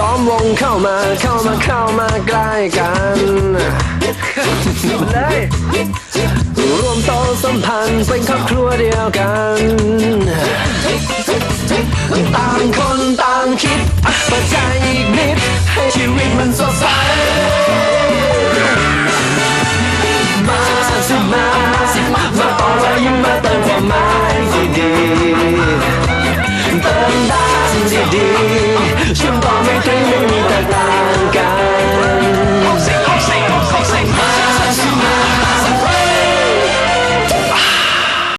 ล้อมวงเข้ามาเข้ามาเข้ามาใกล้กันเลรวมโตสัมพันธ์เป็นครอบครัวเดียวกัน ต่างคนต่างคิดเปิชัยอีกนิด Rosie dear.